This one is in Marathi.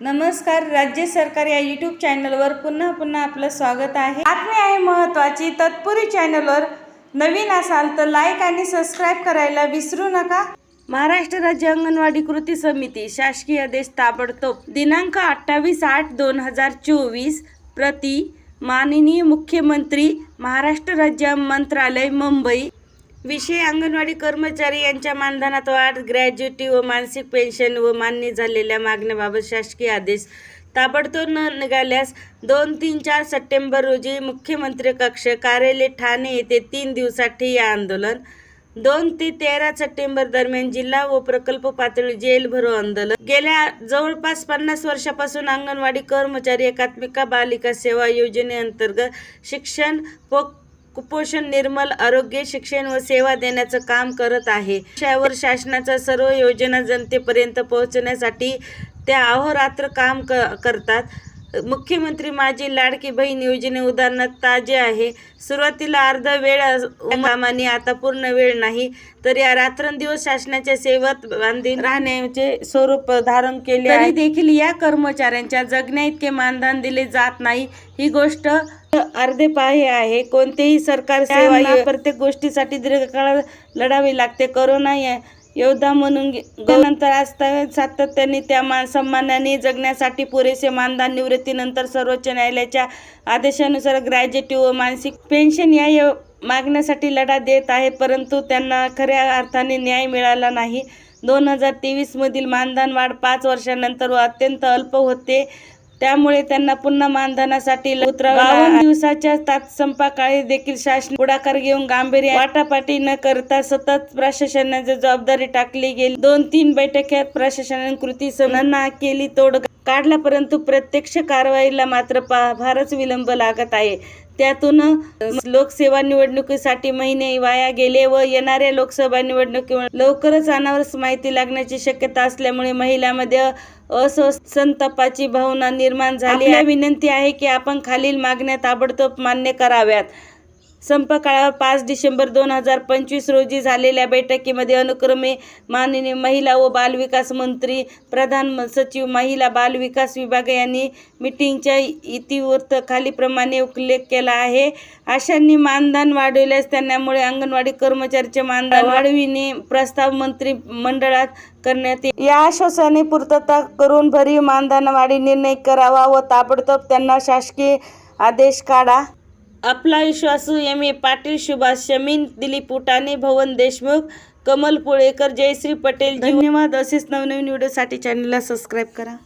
नमस्कार राज्य सरकार या यूट्यूब चॅनलवर पुन्हा पुन्हा आपलं स्वागत आहे. बातमी आहे महत्त्वाची तत्पुरी चॅनलवर नवीन असाल तर लाईक आणि सबस्क्राईब करायला विसरू नका. महाराष्ट्र राज्य अंगणवाडी कृती समिती शासकीय आदेश ताबडतोब. दिनांक अठ्ठावीस आठ दोन हजार चोवीस प्रति माननीय मुख्यमंत्री महाराष्ट्र राज्य मंत्रालय मुंबई. विषय अंगणवाडी कर्मचारी यांच्या मानधनात वाढ ग्रॅज्युटी व मानसिक पेन्शन व मान्य झालेल्या मागण्याबाबत शासकीय आदेश ताबडतोब न निघाल्यास दोन तीन चार सप्टेंबर रोजी मुख्यमंत्री कक्ष कार्यालय ठाणे येथे तीन दिवसाठी या आंदोलन दोन ते तेरा सप्टेंबर दरम्यान जिल्हा व प्रकल्प पातळी जेल भरो आंदोलन. गेल्या जवळपास पन्नास वर्षापासून अंगणवाडी कर्मचारी एकात्मिका बालिका सेवा योजनेअंतर्गत शिक्षण पोक कुपोषण निर्मल आरोग्य शिक्षण व सेवा देण्याचं काम करत आहे. विषयावर शासनाच्या सर्व योजना जनतेपर्यंत पोहोचण्यासाठी त्या अहोरात्र काम क करतात. मुख्यमंत्री माझी लाडकी बहीण योजने उदाहरणार्थ ताजे आहे. सुरुवातीला अर्धा वेळ कामाने आता पूर्ण वेळ नाही. तर या रात्रंदिवस शासनाच्या सेवेत बांधील राहण्याचे स्वरूप धारण केले तरी देखील या कर्मचाऱ्यांच्या जगण्या इतके मानधन दिले जात नाही. ही गोष्ट अर्धे पाहे आहे. कोणतेही सरकार सेवा प्रत्येक गोष्टीसाठी दीर्घकाळ लढावी लागते. करोना या योद्धा म्हणून गे- नंतर आज सातत्याने त्या मान सन्मानाने जगण्यासाठी पुरेसे मानधन निवृत्तीनंतर सर्वोच्च न्यायालयाच्या आदेशानुसार ग्रॅज्युटी व मानसिक पेन्शन या यो- मागण्यासाठी लढा देत आहे परंतु त्यांना खऱ्या अर्थाने न्याय मिळाला नाही. दोन हजार तेवीसमधील मानधन वाढ पाच वर्षानंतर व अत्यंत अल्प होते. त्यामुळे त्यांना पुन्हा मानधनासाठी उतरावं दिवसाच्या तात्संपाकाळी देखील शासन पुढाकार घेऊन गांभीर्य वाटापाटी न करता सतत प्रशासनाची जबाबदारी टाकली गेली. दोन तीन बैठकीत प्रशासनाने कृती सणांना केली तोड काढला परंतु प्रत्यक्ष कारवाईला मात्र फारच विलंब लागत आहे. त्यातून लोकसेवा निवडणुकीसाठी महिने वाया गेले व येणाऱ्या लोकसभा निवडणुकीमुळे लवकरच अनावरच माहिती लागण्याची शक्यता असल्यामुळे महिलांमध्ये असंतापाची भावना निर्माण झाली. आहे विनंती आहे की आपण खालील मागण्या ताबडतोब मान्य कराव्यात. संप काळावर पाच डिसेंबर दोन हजार पंचवीस रोजी झालेल्या बैठकीमध्ये अनुक्रमे माननीय महिला व बालविकास मंत्री प्रधान सचिव महिला बालविकास विभाग यांनी मीटिंगच्या इतिवृत्त खालीप्रमाणे उल्लेख केला आहे. अशांनी मानधन वाढवल्यास त्यांच्यामुळे अंगणवाडी कर्मचाऱ्याचे मानधन वाढविणे प्रस्ताव मंत्री मंडळात करण्यात येईल. या आश्वासने पूर्तता करून भरीव मानधन वाढी निर्णय करावा व ताबडतोब त्यांना शासकीय आदेश काढा. आपला विश्वासू एम. ए. पाटील सुभाष शमीन दिलीप उटाणे भवन देशमुख कमल पुळेकर जयश्री पटेल. धन्यवाद. असेच नवनवीन व्हिडिओसाठी चॅनलला सबस्क्राईब करा.